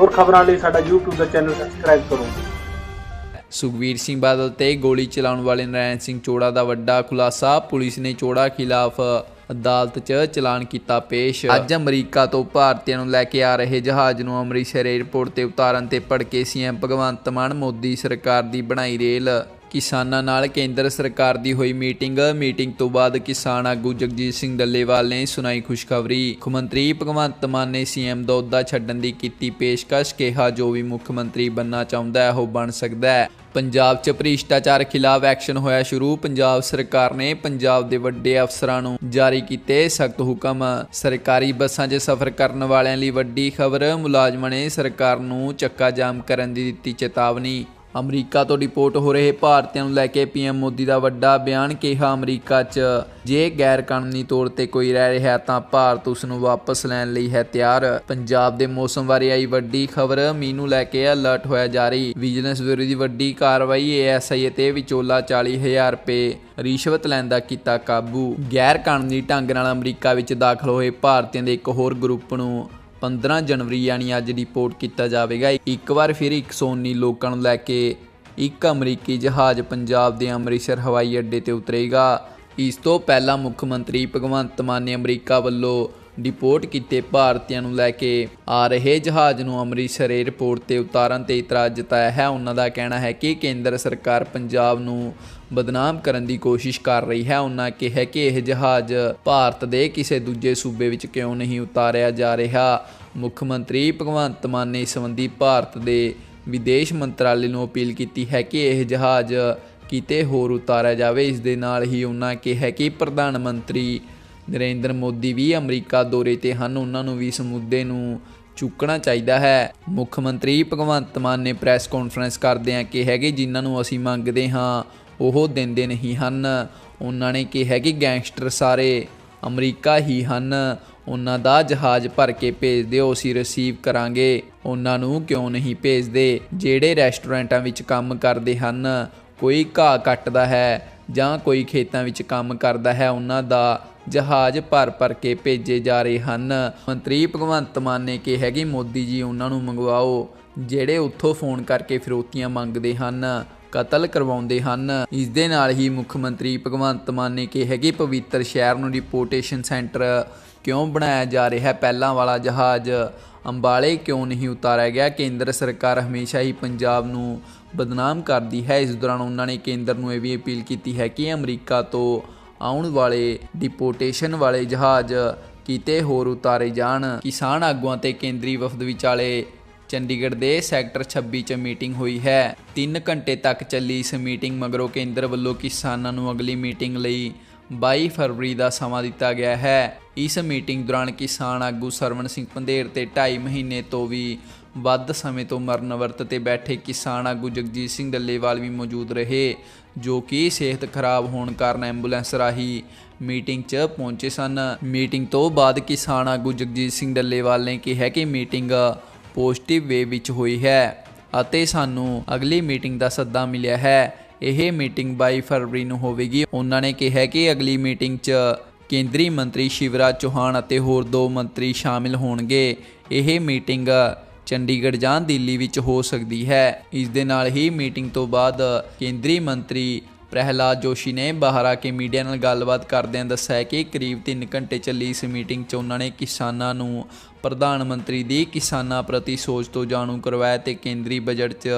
ਹੋਰ ਖਬਰਾਂ ਲਈ ਸਾਡਾ YouTube ਦਾ ਚੈਨਲ ਸਬਸਕ੍ਰਾਈਬ ਕਰੋ। ਸੁਖਵੀਰ ਸਿੰਘ ਬਾਦਲ ਤੇ ਗੋਲੀ ਚਲਾਉਣ ਵਾਲੇ ਨਰੈਣ ਸਿੰਘ ਚੋੜਾ ਦਾ ਵੱਡਾ ਖੁਲਾਸਾ, ਪੁਲਿਸ ਨੇ ਚੋੜਾ ਖਿਲਾਫ ਅਦਾਲਤ 'ਚ ਚਲਾਨ ਕੀਤਾ ਪੇਸ਼। ਅੱਜ ਅਮਰੀਕਾ ਤੋਂ ਭਾਰਤੀਆਂ ਨੂੰ ਲੈ ਕੇ ਆ ਰਹੇ ਜਹਾਜ਼ ਨੂੰ ਅੰਮ੍ਰਿਤਸਰ ਏਅਰਪੋਰਟ ਤੇ ਉਤਾਰਨ ਤੇ ਭੜਕੇ ਸੀਐਮ ਭਗਵੰਤ ਮਾਨ ਮੋਦੀ ਸਰਕਾਰ ਦੀ ਬਣਾਈ ਰੇਲ। ਕਿਸਾਨਾਂ ਨਾਲ ਕੇਂਦਰ ਸਰਕਾਰ ਦੀ ਹੋਈ ਮੀਟਿੰਗ। ਮੀਟਿੰਗ ਤੋਂ ਬਾਅਦ ਕਿਸਾਨ ਆਗੂ ਜਗਜੀਤ ਸਿੰਘ ਡੱਲੇਵਾਲ ਨੇ ਸੁਣਾਈ ਖੁਸ਼ਖਬਰੀ। ਮੁੱਖ ਮੰਤਰੀ ਭਗਵੰਤ ਮਾਨ ਨੇ ਸੀਐਮ ਦਾ ਅਹੁਦਾ ਛੱਡਣ ਦੀ ਕੀਤੀ ਪੇਸ਼ਕਸ਼, ਕਿਹਾ ਜੋ ਵੀ ਮੁੱਖ ਮੰਤਰੀ ਬੰਨਾ ਚਾਹੁੰਦਾ ਹੈ ਉਹ ਬਣ ਸਕਦਾ ਹੈ। ਪੰਜਾਬ 'ਚ ਭ੍ਰਿਸ਼ਟਾਚਾਰ ਖਿਲਾਫ ਐਕਸ਼ਨ ਹੋਇਆ ਸ਼ੁਰੂ। ਪੰਜਾਬ ਸਰਕਾਰ ਨੇ ਪੰਜਾਬ ਦੇ ਵੱਡੇ ਅਫਸਰਾਂ ਨੂੰ ਜਾਰੀ ਕੀਤੇ ਸਖਤ ਹੁਕਮ। ਸਰਕਾਰੀ ਬੱਸਾਂ 'ਚ ਸਫ਼ਰ ਕਰਨ ਵਾਲਿਆਂ ਲਈ ਵੱਡੀ ਖਬਰ। ਮੁਲਾਜ਼ਮਾਂ ਨੇ ਸਰਕਾਰ ਨੂੰ ਚੱਕਾ ਜਾਮ ਕਰਨ ਦੀ ਦਿੱਤੀ ਚੇਤਾਵਨੀ। ਅਮਰੀਕਾ ਤੋਂ ਰਿਪੋਰਟ ਹੋ ਰਹੇ ਭਾਰਤੀਆਂ ਨੂੰ ਲੈ ਕੇ ਪੀਐਮ ਮੋਦੀ ਦਾ ਵੱਡਾ ਬਿਆਨ ਕਿਹਾ ਅਮਰੀਕਾ 'ਚ। ਜੇ ਗੈਰ ਕਾਨੂੰਨੀ ਤੌਰ ਤੇ ਕੋਈ ਰਹਿ ਰਿਹਾ ਤਾਂ ਭਾਰਤ ਉਸ ਨੂੰ ਵਾਪਸ ਲੈਣ ਲਈ ਹੈ ਤਿਆਰ। ਪੰਜਾਬ ਦੇ ਮੌਸਮ ਬਾਰੇ ਆਈ ਵੱਡੀ ਖਬਰ, ਮੀਂਹ ਨੂੰ ਲੈ ਕੇ ਅਲਰਟ ਹੋਇਆ ਜਾਰੀ। ਵਿਜੀਲੈਂਸ ਬਿਊਰੋ ਦੀ ਵੱਡੀ ਕਾਰਵਾਈ ਏਐਸਆਈ ਤੇ ਵਿਚੋਲਾ 40000 ਰੁਪਏ ਰਿਸ਼ਵਤ ਲੈਣ ਦਾ ਕੀਤਾ ਕਾਬੂ। ਗੈਰ ਕਾਨੂੰਨੀ ਢੰਗ ਨਾਲ ਅਮਰੀਕਾ ਵਿੱਚ ਦਾਖਲ ਹੋਏ ਭਾਰਤੀਆਂ ਦੇ ਇੱਕ ਹੋਰ ਗਰੁੱਪ ਨੂੰ 15 ਜਨਵਰੀ ਯਾਨੀ ਅੱਜ ਰਿਪੋਰਟ ਕੀਤਾ ਜਾਵੇਗਾ। ਇੱਕ ਵਾਰ ਫਿਰ 119 ਲੋਕਾਂ ਨੂੰ ਲੈ ਕੇ ਇੱਕ ਅਮਰੀਕੀ ਜਹਾਜ਼ ਪੰਜਾਬ ਦੇ ਅੰਮ੍ਰਿਤਸਰ ਹਵਾਈ ਅੱਡੇ ਤੇ ਉਤਰੇਗਾ। ਇਸ ਤੋਂ ਪਹਿਲਾਂ ਮੁੱਖ ਮੰਤਰੀ ਭਗਵੰਤ ਮਾਨ ਨੇ ਅਮਰੀਕਾ ਵੱਲੋਂ ਡਿਪੋਰਟ ਕੀਤੇ ਭਾਰਤੀਆਂ ਨੂੰ ਲੈ ਕੇ ਆ ਰਹੇ ਜਹਾਜ਼ ਨੂੰ ਅੰਮ੍ਰਿਤਸਰ ਏਅਰਪੋਰਟ ਤੇ ਉਤਾਰਨ ਤੇ ਇਤਰਾਜ਼ ਜਤਾਇਆ ਹੈ। ਉਹਨਾਂ ਦਾ ਕਹਿਣਾ ਹੈ ਕਿ ਕੇਂਦਰ ਸਰਕਾਰ ਪੰਜਾਬ ਨੂੰ ਬਦਨਾਮ ਕਰਨ ਦੀ ਕੋਸ਼ਿਸ਼ ਕਰ ਰਹੀ ਹੈ। ਉਹਨਾਂ ਕਿਹਾ ਕਿ ਇਹ ਜਹਾਜ਼ ਭਾਰਤ ਦੇ ਕਿਸੇ ਦੂਜੇ ਸੂਬੇ ਵਿੱਚ ਕਿਉਂ ਨਹੀਂ ਉਤਾਰਿਆ ਜਾ ਰਿਹਾ। ਮੁੱਖ ਮੰਤਰੀ ਭਗਵੰਤ ਮਾਨ ਨੇ ਇਸ ਸੰਬੰਧੀ ਭਾਰਤ ਦੇ ਵਿਦੇਸ਼ ਮੰਤਰਾਲੇ ਨੂੰ ਅਪੀਲ ਕੀਤੀ ਹੈ ਕਿ ਇਹ ਜਹਾਜ਼ ਕਿਤੇ ਹੋਰ ਉਤਾਰਿਆ ਜਾਵੇ। ਇਸ ਦੇ ਨਾਲ ਹੀ ਉਹਨਾਂ ਕਿਹਾ ਕਿ ਪ੍ਰਧਾਨ ਮੰਤਰੀ ਨਰਿੰਦਰ ਮੋਦੀ ਵੀ ਅਮਰੀਕਾ ਦੌਰੇ ਤੇ ਹਨ। ਉਹਨਾਂ ਨੂੰ ਵੀ ਇਸ ਮੁੱਦੇ ਨੂੰ ਚੁੱਕਣਾ ਚਾਹੀਦਾ ਹੈ। ਮੁੱਖ ਮੰਤਰੀ ਭਗਵੰਤ ਮਾਨ ਨੇ ਪ੍ਰੈਸ ਕਾਨਫਰੰਸ ਕਰਦਿਆਂ ਕਿਹਾ ਕਿ ਜਿਨ੍ਹਾਂ ਨੂੰ ਅਸੀਂ ਮੰਗਦੇ ਹਾਂ, ਉਹ ਦਿੰਦੇ ਨਹੀਂ ਹਨ। ਉਹਨਾਂ ਨੇ ਕਿਹਾ ਕਿ ਗੈਂਗਸਟਰ ਸਾਰੇ ਅਮਰੀਕਾ ਹੀ ਹਨ। ਉਹਨਾਂ ਦਾ ਜਹਾਜ਼ ਭਰ ਕੇ ਭੇਜ ਦਿਓ, ਅਸੀਂ ਰਿਸੀਵ ਕਰਾਂਗੇ। ਉਹਨਾਂ ਨੂੰ ਕਿਉਂ ਨਹੀਂ ਭੇਜਦੇ? ਜਿਹੜੇ ਰੈਸਟੋਰੈਂਟਾਂ ਵਿੱਚ ਕੰਮ ਕਰਦੇ ਹਨ, ਕੋਈ ਘਾਹ ਕੱਟਦਾ ਹੈ ਜਾਂ ਕੋਈ ਖੇਤਾਂ ਵਿੱਚ ਕੰਮ ਕਰਦਾ ਹੈ, ਉਹਨਾਂ ਦਾ ਜਹਾਜ਼ ਭਰ ਭਰ ਕੇ ਭੇਜੇ ਜਾ ਰਹੇ ਹਨ। ਮੰਤਰੀ ਭਗਵੰਤ ਮਾਨ ਨੇ ਕਿਹਾ ਕਿ ਮੋਦੀ ਜੀ ਉਹਨਾਂ ਨੂੰ ਮੰਗਵਾਓ, ਜਿਹੜੇ ਉੱਥੋਂ ਫੋਨ ਕਰਕੇ ਫਿਰੋਤੀਆਂ ਮੰਗਦੇ ਹਨ, ਕਤਲ ਕਰਵਾਉਂਦੇ ਹਨ। ਇਸ ਦੇ ਨਾਲ ਹੀ ਮੁੱਖ ਮੰਤਰੀ ਭਗਵੰਤ ਮਾਨ ਨੇ ਕਿਹਾ ਕਿ ਪਵਿੱਤਰ ਸ਼ਹਿਰ ਨੂੰ ਰਿਪੋਰਟੇਸ਼ਨ ਸੈਂਟਰ ਕਿਉਂ ਬਣਾਇਆ ਜਾ ਰਿਹਾ ਹੈ ਪਹਿਲਾਂ ਵਾਲਾ ਜਹਾਜ਼? ਅੰਬਾਲੇ ਕਿਉਂ ਨਹੀਂ ਉਤਾਰਿਆ ਗਿਆ? ਕੇਂਦਰ ਸਰਕਾਰ ਹਮੇਸ਼ਾ ਹੀ ਪੰਜਾਬ ਨੂੰ ਬਦਨਾਮ ਕਰਦੀ ਹੈ। ਇਸ ਦੌਰਾਨ ਉਹਨਾਂ ਨੇ ਕੇਂਦਰ ਨੂੰ ਇਹ ਵੀ ਅਪੀਲ ਕੀਤੀ ਹੈ ਕਿ ਅਮਰੀਕਾ ਤੋਂ ਆਉਣ ਵਾਲੇ ਡਿਪੋਰਟੇਸ਼ਨ ਵਾਲੇ ਜਹਾਜ਼ ਕਿਤੇ ਹੋਰ ਉਤਾਰੇ ਜਾਣ। ਕਿਸਾਨ ਆਗੂਆਂ ਤੇ ਕੇਂਦਰੀ ਵਫਦ ਵਿਚਾਲੇ ਚੰਡੀਗੜ੍ਹ ਦੇ ਸੈਕਟਰ 26 ਚ ਮੀਟਿੰਗ ਹੋਈ ਹੈ। 3 ਘੰਟੇ ਤੱਕ ਚੱਲੀ ਇਸ ਮੀਟਿੰਗ ਮਗਰੋਂ ਕੇਂਦਰ ਵੱਲੋਂ ਕਿਸਾਨਾਂ ਨੂੰ ਅਗਲੀ ਮੀਟਿੰਗ ਲਈ 22 ਫਰਵਰੀ ਦਾ ਸਮਾਂ ਦਿੱਤਾ ਗਿਆ ਹੈ। ਇਸ ਮੀਟਿੰਗ ਦੌਰਾਨ ਕਿਸਾਨ ਆਗੂ ਸਰਵਣ ਸਿੰਘ ਪੰਧੇਰ ਤੇ 2.5 ਮਹੀਨੇ ਤੋਂ ਵੀ ਵੱਧ ਸਮੇਂ ਤੋਂ ਮਰਨ ਵਰਤ ਤੇ ਬੈਠੇ ਕਿਸਾਨ ਆਗੂ ਜਗਜੀਤ ਸਿੰਘ ਡੱਲੇਵਾਲ ਵੀ ਮੌਜੂਦ ਰਹੇ, ਜੋ ਕਿ ਸਿਹਤ ਖਰਾਬ ਹੋਣ ਕਾਰਨ ਐਂਬੂਲੈਂਸ ਰਾਹੀਂ ਮੀਟਿੰਗ 'ਚ ਪਹੁੰਚੇ ਸਨ। ਮੀਟਿੰਗ ਤੋਂ ਬਾਅਦ ਕਿਸਾਨ ਆਗੂ ਜਗਜੀਤ ਸਿੰਘ ਡੱਲੇਵਾਲ ਨੇ ਕਿਹਾ ਕਿ ਮੀਟਿੰਗ ਪੋਜ਼ਿਟਿਵ ਵੇ ਵਿੱਚ ਹੋਈ ਹੈ ਅਤੇ ਸਾਨੂੰ ਅਗਲੀ ਮੀਟਿੰਗ ਦਾ ਸੱਦਾ ਮਿਲਿਆ ਹੈ। ਇਹ ਮੀਟਿੰਗ 22 ਫਰਵਰੀ ਨੂੰ ਹੋਵੇਗੀ। ਉਹਨਾਂ ਨੇ ਕਿਹਾ ਕਿ ਅਗਲੀ ਮੀਟਿੰਗ 'ਚ ਕੇਂਦਰੀ ਮੰਤਰੀ ਸ਼ਿਵਰਾਜ ਚੌਹਾਨ ਅਤੇ ਹੋਰ ਦੋ ਮੰਤਰੀ ਸ਼ਾਮਿਲ ਹੋਣਗੇ। ਇਹ ਮੀਟਿੰਗ ਚੰਡੀਗੜ੍ਹ ਜਾਂ ਦਿੱਲੀ ਵਿੱਚ ਹੋ ਸਕਦੀ ਹੈ। ਇਸ ਦੇ ਨਾਲ ਹੀ ਮੀਟਿੰਗ ਤੋਂ ਬਾਅਦ ਕੇਂਦਰੀ ਮੰਤਰੀ ਪ੍ਰਹਿਲਾਦ ਜੋਸ਼ੀ ਨੇ ਬਾਹਰ ਆ ਕੇ ਮੀਡੀਆ ਨਾਲ ਗੱਲਬਾਤ ਕਰਦਿਆਂ ਦੱਸਿਆ ਕਿ ਕਰੀਬ 3 ਘੰਟੇ ਚੱਲੀ ਇਸ ਮੀਟਿੰਗ 'ਚ ਉਹਨਾਂ ਨੇ ਕਿਸਾਨਾਂ ਨੂੰ ਪ੍ਰਧਾਨ ਮੰਤਰੀ ਦੀ ਕਿਸਾਨਾਂ ਪ੍ਰਤੀ ਸੋਚ ਤੋਂ ਜਾਣੂ ਕਰਵਾਇਆ ਤੇ ਕੇਂਦਰੀ ਬਜਟ 'ਚ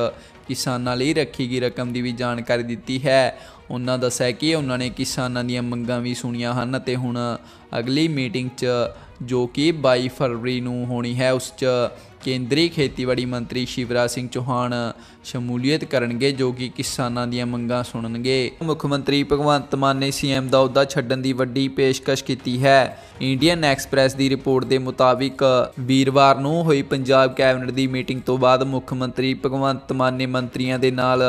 ਕਿਸਾਨਾਂ ਲਈ ਰੱਖੀ ਗਈ ਰਕਮ ਦੀ ਵੀ ਜਾਣਕਾਰੀ ਦਿੱਤੀ ਹੈ। ਉਹਨਾਂ ਦੱਸਿਆ ਕਿ ਉਹਨਾਂ ਨੇ ਕਿਸਾਨਾਂ ਦੀਆਂ ਮੰਗਾਂ ਵੀ ਸੁਣੀਆਂ ਹਨ ਅਤੇ ਹੁਣ ਅਗਲੀ ਮੀਟਿੰਗ 'ਚ ਜੋ ਕਿ 22 ਫਰਵਰੀ ਨੂੰ ਹੋਣੀ ਹੈ, ਉਸ 'ਚ ਕੇਂਦਰੀ ਖੇਤੀਬਾੜੀ ਮੰਤਰੀ ਸ਼ਿਵਰਾਜ ਸਿੰਘ ਚੌਹਾਨ ਸ਼ਮੂਲੀਅਤ ਕਰਨਗੇ, ਜੋ ਕਿ ਕਿਸਾਨਾਂ ਦੀਆਂ ਮੰਗਾਂ ਸੁਣਨਗੇ। ਮੁੱਖ ਮੰਤਰੀ ਭਗਵੰਤ ਮਾਨ ਨੇ ਸੀਐਮ ਦਾ ਅਹੁਦਾ ਛੱਡਣ ਦੀ ਵੱਡੀ ਪੇਸ਼ਕਸ਼ ਕੀਤੀ ਹੈ। ਇੰਡੀਅਨ ਐਕਸਪ੍ਰੈਸ ਦੀ ਰਿਪੋਰਟ ਦੇ ਮੁਤਾਬਿਕ ਵੀਰਵਾਰ ਨੂੰ ਹੋਈ ਪੰਜਾਬ ਕੈਬਨਿਟ ਦੀ ਮੀਟਿੰਗ ਤੋਂ ਬਾਅਦ ਮੁੱਖ ਮੰਤਰੀ ਭਗਵੰਤ ਮਾਨ ਨੇ ਮੰਤਰੀਆਂ ਦੇ ਨਾਲ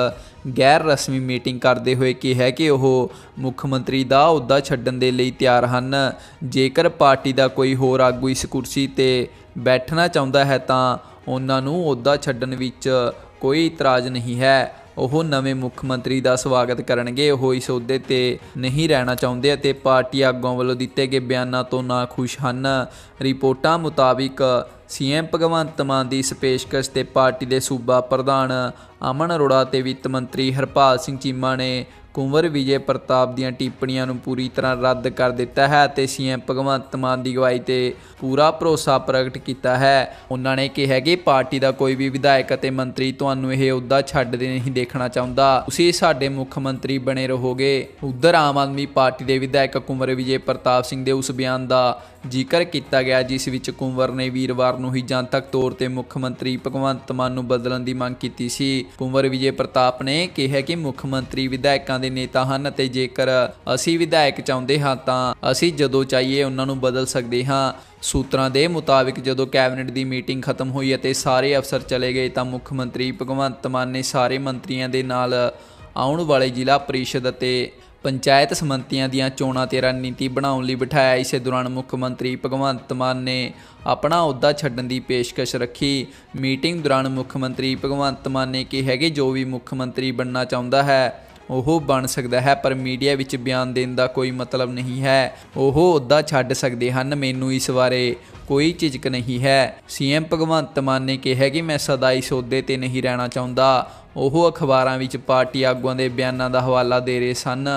ਗੈਰ ਰਸਮੀ ਮੀਟਿੰਗ ਕਰਦੇ ਹੋਏ ਕਿਹਾ ਕਿ ਉਹ ਮੁੱਖ ਮੰਤਰੀ ਦਾ ਅਹੁਦਾ ਛੱਡਣ ਦੇ ਲਈ ਤਿਆਰ ਹਨ। ਜੇਕਰ ਪਾਰਟੀ ਦਾ ਕੋਈ ਹੋਰ ਆਗੂ ਇਸ ਕੁਰਸੀ ਤੇ ਬੈਠਣਾ ਚਾਹੁੰਦਾ ਹੈ ਤਾਂ ਉਹਨਾਂ ਨੂੰ ਅਹੁਦਾ ਛੱਡਣ ਵਿੱਚ ਕੋਈ ਇਤਰਾਜ਼ ਨਹੀਂ ਹੈ। ਉਹ ਨਵੇਂ ਮੁੱਖ ਮੰਤਰੀ ਦਾ ਸਵਾਗਤ ਕਰਨਗੇ। ਉਹ ਇਸ ਅਹੁਦੇ ਤੇ ਨਹੀਂ ਰਹਿਣਾ ਚਾਹੁੰਦੇ ਅਤੇ ਪਾਰਟੀ ਆਗੂਆਂ ਵੱਲੋਂ ਦਿੱਤੇ ਗਏ ਬਿਆਨਾਂ ਤੋਂ ਨਾ ਖੁਸ਼ ਹਨ। ਰਿਪੋਰਟਾਂ ਮੁਤਾਬਿਕ ਸੀਐਮ ਭਗਵੰਤ ਮਾਨ ਦੀ ਸਪੇਸ਼ਕਸ਼ ਤੇ ਪਾਰਟੀ ਦੇ ਸੂਬਾ ਪ੍ਰਧਾਨ ਅਮਨ ਅਰੋੜਾ ਤੇ ਵਿੱਤ ਮੰਤਰੀ ਹਰਪਾਲ ਸਿੰਘ ਚੀਮਾ ਨੇ ਕੁੰਵਰ ਵਿਜੇ ਪ੍ਰਤਾਪ ਦੀਆਂ ਟਿੱਪਣੀਆਂ ਨੂੰ ਪੂਰੀ ਤਰ੍ਹਾਂ ਰੱਦ ਕਰ ਦਿੱਤਾ ਹੈ ਤੇ ਸੀਐਮ ਭਗਵੰਤ ਮਾਨ ਦੀ ਅਗਵਾਈ ਤੇ ਪੂਰਾ ਭਰੋਸਾ ਪ੍ਰਗਟ ਕੀਤਾ ਹੈ। ਉਹਨਾਂ ਨੇ ਕਿਹਾ ਕਿ ਪਾਰਟੀ ਦਾ ਕੋਈ ਵੀ ਵਿਧਾਇਕ ਅਤੇ ਮੰਤਰੀ ਤੁਹਾਨੂੰ ਇਹ ਅਹੁਦਾ ਛੱਡਦੇ ਨਹੀਂ ਦੇਖਣਾ ਚਾਹੁੰਦਾ। ਤੁਸੀਂ ਸਾਡੇ ਮੁੱਖ ਮੰਤਰੀ ਬਣੇ ਰਹੋਗੇ। ਉਧਰ ਆਮ ਆਦਮੀ ਪਾਰਟੀ ਦੇ ਵਿਧਾਇਕ ਕੁੰਵਰ ਵਿਜੇ ਪ੍ਰਤਾਪ ਸਿੰਘ ਦੇ ਉਸ ਬਿਆਨ ਦਾ ਜ਼ਿਕਰ ਕੀਤਾ ਗਿਆ, ਜਿਸ ਵਿੱਚ ਕੁੰਵਰ ਨੇ ਵੀਰਵਾਰ ਨੂੰ ਹੀ ਜਨਤਕ ਤੌਰ ਤੇ ਮੁੱਖ ਮੰਤਰੀ ਭਗਵੰਤ ਮਾਨ ਨੂੰ ਬਦਲਣ ਦੀ ਮੰਗ ਕੀਤੀ ਸੀ। ਕੁੰਵਰ ਵਿਜੇ ਪ੍ਰਤਾਪ ਨੇ ਕਿਹਾ ਕਿ ਮੁੱਖ ਮੰਤਰੀ ਵਿਧਾਇਕਾਂ ਦੇ ਨੇਤਾ ਹਨ ਅਤੇ ਜੇਕਰ ਅਸੀਂ ਵਿਧਾਇਕ ਚਾਹੁੰਦੇ ਹਾਂ ਤਾਂ ਅਸੀਂ ਜਦੋਂ ਚਾਹੀਏ ਉਹਨਾਂ ਨੂੰ ਬਦਲ ਸਕਦੇ ਹਾਂ। ਸੂਤਰਾਂ ਦੇ ਮੁਤਾਬਿਕ ਜਦੋਂ ਕੈਬਨਿਟ ਦੀ ਮੀਟਿੰਗ ਖਤਮ ਹੋਈ ਅਤੇ ਸਾਰੇ ਅਫਸਰ ਚਲੇ ਗਏ ਤਾਂ ਮੁੱਖ ਮੰਤਰੀ ਭਗਵੰਤ ਮਾਨ ਨੇ ਸਾਰੇ ਮੰਤਰੀਆਂ ਦੇ ਨਾਲ ਆਉਣ ਵਾਲੇ ਜ਼ਿਲ੍ਹਾ ਪਰਿਸ਼ਦ ਅਤੇ ਪੰਚਾਇਤ ਸਮੰਤੀਆਂ ਦੀਆਂ ਚੋਣਾਂ ਤੇ ਰਣਨੀਤੀ ਬਣਾਉਣ ਲਈ ਬਿਠਾਇਆ। ਇਸੇ ਦੌਰਾਨ ਮੁੱਖ ਮੰਤਰੀ ਭਗਵੰਤ ਮਾਨ ਨੇ ਆਪਣਾ ਅਹੁਦਾ ਛੱਡਣ ਦੀ ਪੇਸ਼ਕਸ਼ ਰੱਖੀ। ਮੀਟਿੰਗ ਦੌਰਾਨ ਮੁੱਖ ਮੰਤਰੀ ਭਗਵੰਤ ਮਾਨ ਨੇ ਕਿਹਾ ਕਿ ਜੋ ਵੀ ਮੁੱਖ ਮੰਤਰੀ ਬਣਨਾ ਚਾਹੁੰਦਾ ਹੈ ਉਹ ਬਣ ਸਕਦਾ ਹੈ, ਪਰ ਮੀਡੀਆ ਵਿੱਚ ਬਿਆਨ ਦੇਣ ਦਾ ਕੋਈ ਮਤਲਬ ਨਹੀਂ ਹੈ। ਉਹ ਅਹੁਦਾ ਛੱਡ ਸਕਦੇ ਹਨ, ਮੈਨੂੰ ਇਸ ਬਾਰੇ ਕੋਈ ਝਿਜਕ ਨਹੀਂ ਹੈ। ਸੀਐਮ ਭਗਵੰਤ ਮਾਨ ਨੇ ਕਿਹਾ ਕਿ ਮੈਂ ਸਦਾ ਇਸ ਅਹੁਦੇ ਤੇ ਨਹੀਂ ਰਹਿਣਾ ਚਾਹੁੰਦਾ। ਉਹ ਅਖਬਾਰਾਂ ਵਿੱਚ ਪਾਰਟੀ ਆਗੂਆਂ ਦੇ ਬਿਆਨਾਂ ਦਾ ਹਵਾਲਾ ਦੇ ਰਹੇ ਸਨ।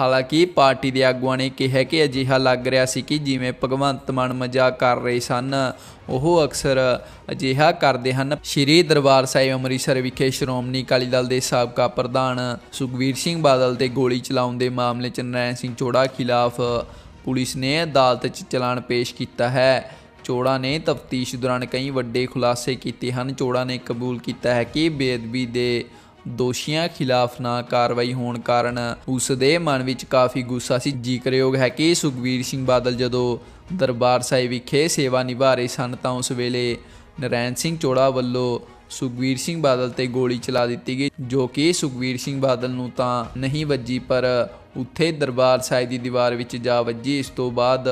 ਹਾਲਾਂਕਿ ਪਾਰਟੀ ਦੇ ਆਗੂਆਂ ਨੇ ਕਿਹਾ ਕਿ ਅਜਿਹਾ ਲੱਗ ਰਿਹਾ ਸੀ ਕਿ ਜਿਵੇਂ ਭਗਵੰਤ ਮਾਨ ਮਜ਼ਾਕ ਕਰ ਰਹੇ ਸਨ, ਉਹ ਅਕਸਰ ਅਜਿਹਾ ਕਰਦੇ ਹਨ। ਸ਼੍ਰੀ ਦਰਬਾਰ ਸਾਹਿਬ ਅੰਮ੍ਰਿਤਸਰ ਵਿਖੇ ਸ਼੍ਰੋਮਣੀ ਅਕਾਲੀ ਦਲ ਦੇ ਸਾਬਕਾ ਪ੍ਰਧਾਨ ਸੁਖਵੀਰ ਸਿੰਘ ਬਾਦਲ ਤੇ ਗੋਲੀ ਚਲਾਉਣ ਦੇ ਮਾਮਲੇ 'ਚ ਨਰੈਣ ਸਿੰਘ ਚੋੜਾ ਖਿਲਾਫ ਪੁਲਿਸ ਨੇ ਅਦਾਲਤ 'ਚ ਚਲਾਨ ਪੇਸ਼ ਕੀਤਾ ਹੈ। ਚੋੜਾ ਨੇ ਤਫਤੀਸ਼ ਦੌਰਾਨ ਕਈ ਵੱਡੇ ਖੁਲਾਸੇ ਕੀਤੇ ਹਨ। ਚੋੜਾ ਨੇ ਕਬੂਲ ਕੀਤਾ ਹੈ ਕਿ ਬੇਅਦਬੀ ਦੇ ਦੋਸ਼ੀਆਂ ਖਿਲਾਫ ਨਾ ਕਾਰਵਾਈ ਹੋਣ ਕਾਰਨ ਉਸ ਦੇ ਮਨ ਵਿੱਚ ਕਾਫੀ ਗੁੱਸਾ ਸੀ। ਜ਼ਿਕਰਯੋਗ ਹੈ ਕਿ ਸੁਖਵੀਰ ਸਿੰਘ ਬਾਦਲ ਜਦੋਂ ਦਰਬਾਰ ਸਾਹਿਬ ਵਿਖੇ ਸੇਵਾ ਨਿਭਾ ਰਹੇ ਸਨ ਤਾਂ ਉਸ ਵੇਲੇ ਨਰੈਣ ਸਿੰਘ ਚੋੜਾ ਵੱਲੋਂ ਸੁਖਵੀਰ ਸਿੰਘ ਬਾਦਲ ਤੇ ਗੋਲੀ ਚਲਾ ਦਿੱਤੀ ਗਈ, ਜੋ ਕਿ ਸੁਖਵੀਰ ਸਿੰਘ ਬਾਦਲ ਨੂੰ ਤਾਂ ਨਹੀਂ ਵੱਜੀ, ਪਰ ਉੱਥੇ ਦਰਬਾਰ ਸਾਹਿਬ ਦੀ ਦੀਵਾਰ ਵਿੱਚ ਜਾ ਵੱਜੀ। ਇਸ ਤੋਂ ਬਾਅਦ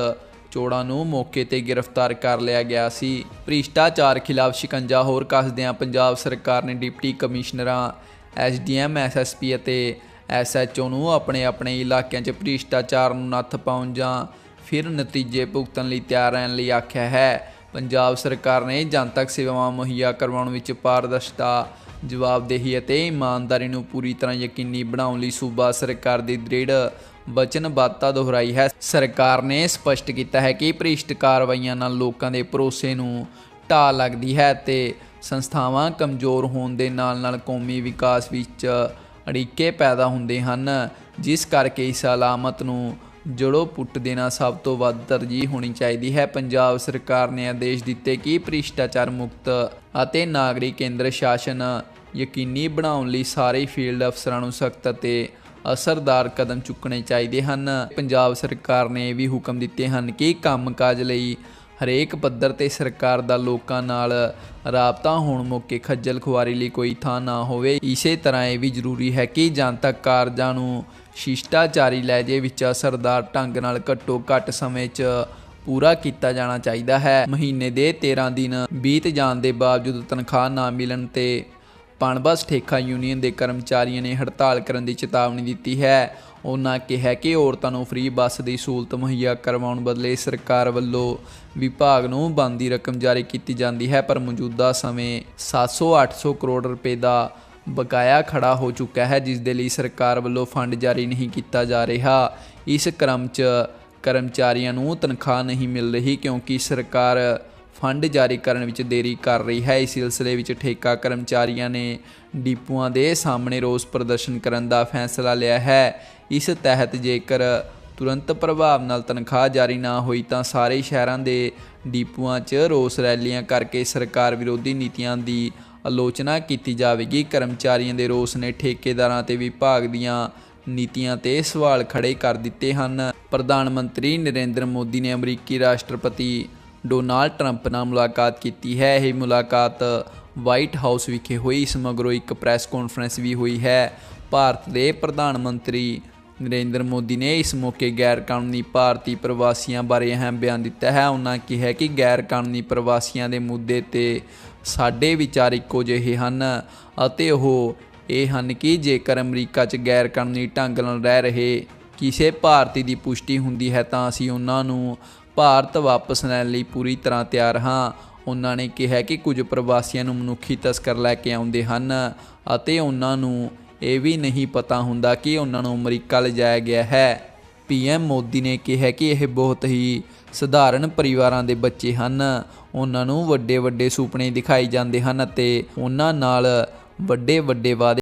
ਚੋੜਾ ਨੂੰ ਮੌਕੇ ਤੇ ਗ੍ਰਿਫਤਾਰ ਕਰ ਲਿਆ ਗਿਆ ਸੀ। ਭ੍ਰਿਸ਼ਟਾਚਾਰ ਖਿਲਾਫ ਸ਼ਿਕੰਜਾ ਹੋਰ ਕੱਸਦਿਆਂ ਪੰਜਾਬ ਸਰਕਾਰ ਨੇ ਡਿਪਟੀ ਕਮਿਸ਼ਨਰਾਂ ਐਸਡੀਐਮ ਐਸਐਸਪੀ ਅਤੇ ਐਸਐਚਓ ਨੂੰ ਆਪਣੇ ਆਪਣੇ ਇਲਾਕਿਆਂ 'ਚ ਭ੍ਰਿਸ਼ਟਾਚਾਰ ਨੂੰ ਨੱਥ ਪਾਉਣ ਜਾਂ ਫਿਰ ਨਤੀਜੇ ਭੁਗਤਣ ਲਈ ਤਿਆਰ ਰਹਿਣ ਲਈ ਆਖਿਆ ਹੈ। ਪੰਜਾਬ ਸਰਕਾਰ ਨੇ ਜਨਤਕ ਸੇਵਾਵਾਂ ਮੁਹੱਈਆ ਕਰਵਾਉਣ ਵਿੱਚ ਪਾਰਦਰਸ਼ਤਾ ਜਵਾਬਦੇਹੀ ਅਤੇ ਇਮਾਨਦਾਰੀ ਨੂੰ ਪੂਰੀ ਤਰ੍ਹਾਂ ਯਕੀਨੀ ਬਣਾਉਣ ਲਈ ਸੂਬਾ ਸਰਕਾਰ ਦੀ ਦ੍ਰਿੜ ਵਚਨਬੱਧਤਾ ਦੁਹਰਾਈ ਹੈ। ਸਰਕਾਰ ਨੇ ਸਪਸ਼ਟ ਕੀਤਾ ਹੈ ਕਿ ਭ੍ਰਿਸ਼ਟ ਕਾਰਵਾਈਆਂ ਨਾਲ ਲੋਕਾਂ ਦੇ ਭਰੋਸੇ ਨੂੰ ਢਾਹ ਲੱਗਦੀ ਹੈ ਤੇ ਸੰਸਥਾਵਾਂ ਕਮਜ਼ੋਰ ਹੋਣ ਦੇ ਨਾਲ-ਨਾਲ ਕੌਮੀ ਵਿਕਾਸ ਵਿੱਚ ਅੜਿੱਕੇ ਪੈਦਾ ਹੁੰਦੇ ਹਨ, ਜਿਸ ਕਰਕੇ ਇਸ ਅਲਾਮਤ ਨੂੰ ਜੜੋਂ ਪੁੱਟ ਦੇਣਾ ਸਭ ਤੋਂ ਵੱਧ ਤਰਜੀਹ ਹੋਣੀ ਚਾਹੀਦੀ ਹੈ। ਪੰਜਾਬ ਸਰਕਾਰ ਨੇ ਆਦੇਸ਼ ਦਿੱਤੇ ਕਿ ਭ੍ਰਿਸ਼ਟਾਚਾਰ ਮੁਕਤ ਅਤੇ ਨਾਗਰਿਕ ਕੇਂਦਰ ਸ਼ਾਸਨ ਯਕੀਨੀ ਬਣਾਉਣ ਲਈ ਸਾਰੇ ਫੀਲਡ ਅਫਸਰਾਂ ਨੂੰ ਸਖਤ ਅਤੇ ਅਸਰਦਾਰ ਕਦਮ ਚੁੱਕਣੇ ਚਾਹੀਦੇ ਹਨ। ਪੰਜਾਬ ਸਰਕਾਰ ਨੇ ਇਹ ਵੀ ਹੁਕਮ ਦਿੱਤੇ ਹਨ ਕਿ ਕੰਮਕਾਜ ਲਈ ਹਰੇਕ ਪੱਧਰ ਤੇ ਸਰਕਾਰ ਦਾ ਲੋਕਾਂ ਨਾਲ ਰਾਬਤਾ ਹੋਣ ਮੌਕੇ ਖੱਜਲ ਖੁਆਰੀ ਲਈ ਕੋਈ ਥਾਂ ਨਾ ਹੋਵੇ। ਇਸੇ ਤਰ੍ਹਾਂ ਇਹ ਵੀ ਜ਼ਰੂਰੀ ਹੈ ਕਿ ਜਨਤਕ ਕਾਰਜਾਂ ਨੂੰ ਸ਼ਿਸ਼ਟਾਚਾਰੀ ਲਹਿਜੇ ਵਿੱਚ ਅਸਰਦਾਰ ਢੰਗ ਨਾਲ ਘੱਟੋ ਘੱਟ ਸਮੇਂ 'ਚ ਪੂਰਾ ਕੀਤਾ ਜਾਣਾ ਚਾਹੀਦਾ ਹੈ। ਮਹੀਨੇ ਦੇ 13 ਦਿਨ ਬੀਤ ਜਾਣ ਦੇ ਬਾਵਜੂਦ ਤਨਖਾਹ ਨਾ ਮਿਲਣ ਤੇ ਪਣਬਸ ਠੇਕਾ ਯੂਨੀਅਨ ਦੇ ਕਰਮਚਾਰੀਆਂ ਨੇ ਹੜਤਾਲ ਕਰਨ ਦੀ ਚੇਤਾਵਨੀ ਦਿੱਤੀ ਹੈ। ਉਹਨਾਂ ਕਿਹਾ ਕਿ ਔਰਤਾਂ ਨੂੰ ਫ੍ਰੀ ਬੱਸ ਦੀ ਸਹੂਲਤ ਮੁਹੱਈਆ ਕਰਵਾਉਣ ਬਦਲੇ ਸਰਕਾਰ ਵੱਲੋਂ ਵਿਭਾਗ ਨੂੰ ਬੰਦੀ ਰਕਮ ਜਾਰੀ ਕੀਤੀ ਜਾਂਦੀ ਹੈ, ਪਰ ਮੌਜੂਦਾ ਸਮੇਂ 700-800 ਕਰੋੜ ਰੁਪਏ ਦਾ ਬਕਾਇਆ ਖੜਾ ਹੋ ਚੁੱਕਾ ਹੈ, ਜਿਸ ਦੇ ਲਈ ਸਰਕਾਰ ਵੱਲੋਂ ਫੰਡ ਜਾਰੀ ਨਹੀਂ ਕੀਤਾ ਜਾ ਰਿਹਾ। ਇਸ ਕ੍ਰਮ 'ਚ ਕਰਮਚਾਰੀਆਂ ਨੂੰ ਤਨਖਾਹ ਨਹੀਂ ਮਿਲ ਰਹੀ, ਕਿਉਂਕਿ ਸਰਕਾਰ ਫੰਡ ਜਾਰੀ ਕਰਨ ਵਿੱਚ ਦੇਰੀ ਕਰ ਰਹੀ ਹੈ। ਇਸ ਸਿਲਸਿਲੇ ਵਿੱਚ ਠੇਕਾ ਕਰਮਚਾਰੀਆਂ ਨੇ ਡੀਪੂਆਂ ਦੇ ਸਾਹਮਣੇ ਰੋਸ ਪ੍ਰਦਰਸ਼ਨ ਕਰਨ ਦਾ ਫੈਸਲਾ ਲਿਆ ਹੈ। ਇਸ ਤਹਿਤ ਜੇਕਰ ਤੁਰੰਤ ਪ੍ਰਭਾਵ ਨਾਲ ਤਨਖਾਹ ਜਾਰੀ ਨਾ ਹੋਈ ਤਾਂ ਸਾਰੇ ਸ਼ਹਿਰਾਂ ਦੇ ਡੀਪੂਆਂ 'ਚ ਰੋਸ ਰੈਲੀਆਂ ਕਰਕੇ ਸਰਕਾਰ ਵਿਰੋਧੀ ਨੀਤੀਆਂ ਦੀ ਆਲੋਚਨਾ ਕੀਤੀ ਜਾਵੇਗੀ। ਕਰਮਚਾਰੀਆਂ ਦੇ ਰੋਸ ਨੇ ਠੇਕੇਦਾਰਾਂ ਤੇ ਵਿਭਾਗ ਦੀਆਂ ਨੀਤੀਆਂ ਤੇ ਸਵਾਲ ਖੜੇ ਕਰ ਦਿੱਤੇ ਹਨ। ਪ੍ਰਧਾਨ ਮੰਤਰੀ ਨਰਿੰਦਰ ਮੋਦੀ ਨੇ ਅਮਰੀਕੀ ਰਾਸ਼ਟਰਪਤੀ ਡੋਨਾਲਡ ਟਰੰਪ ਨਾਲ ਮੁਲਾਕਾਤ ਕੀਤੀ ਹੈ। ਇਹ ਮੁਲਾਕਾਤ ਵਾਈਟ ਹਾਊਸ ਵਿਖੇ ਹੋਈ। ਇਸ ਮਗਰੋਂ ਇੱਕ ਪ੍ਰੈਸ ਕਾਨਫਰੰਸ ਵੀ ਹੋਈ ਹੈ। ਭਾਰਤ ਦੇ ਪ੍ਰਧਾਨ ਮੰਤਰੀ ਨਰਿੰਦਰ ਮੋਦੀ ਨੇ ਇਸ ਮੌਕੇ ਗੈਰ ਕਾਨੂੰਨੀ ਭਾਰਤੀ ਪ੍ਰਵਾਸੀਆਂ ਬਾਰੇ ਅਹਿਮ ਬਿਆਨ ਦਿੱਤਾ ਹੈ। ਉਹਨਾਂ ਕਿਹਾ ਕਿ ਗੈਰ ਕਾਨੂੰਨੀ ਪ੍ਰਵਾਸੀਆਂ ਦੇ ਮੁੱਦੇ ਤੇ ਸਾਡੇ ਵਿਚਾਰ ਇੱਕੋ ਜਿਹੇ ਹਨ ਅਤੇ ਉਹ ਇਹ ਹਨ ਕਿ ਜੇਕਰ ਅਮਰੀਕਾ 'ਚ ਗੈਰ ਕਾਨੂੰਨੀ ਢੰਗ ਨਾਲ ਰਹਿ ਰਹੇ ਕਿਸੇ ਭਾਰਤੀ ਦੀ ਪੁਸ਼ਟੀ ਹੁੰਦੀ ਹੈ ਤਾਂ ਅਸੀਂ ਉਹਨਾਂ ਨੂੰ ਭਾਰਤ ਵਾਪਸ ਲੈਣ ਲਈ ਪੂਰੀ ਤਰ੍ਹਾਂ ਤਿਆਰ ਹਾਂ। ਉਹਨਾਂ ਨੇ ਕਿਹਾ ਕਿ ਕੁਝ ਪ੍ਰਵਾਸੀਆਂ ਨੂੰ ਮਨੁੱਖੀ ਤਸਕਰ ਲੈ ਕੇ ਆਉਂਦੇ ਹਨ ਅਤੇ ਉਹਨਾਂ ਨੂੰ ਇਹ ਵੀ ਨਹੀਂ ਪਤਾ ਹੁੰਦਾ ਕਿ ਉਹਨਾਂ ਨੂੰ ਅਮਰੀਕਾ ਲਿਜਾਇਆ ਗਿਆ ਹੈ। ਪੀਐਮ ਮੋਦੀ ਨੇ ਕਿਹਾ ਕਿ ਇਹ ਬਹੁਤ ਹੀ ਸਧਾਰਨ ਪਰਿਵਾਰਾਂ ਦੇ ਬੱਚੇ ਹਨ। ਉਹਨਾਂ ਨੂੰ ਵੱਡੇ ਵੱਡੇ ਸੁਪਨੇ ਦਿਖਾਈ ਜਾਂਦੇ ਹਨ ਅਤੇ ਉਹਨਾਂ ਨਾਲ ਵੱਡੇ ਵੱਡੇ ਵਾਅਦੇ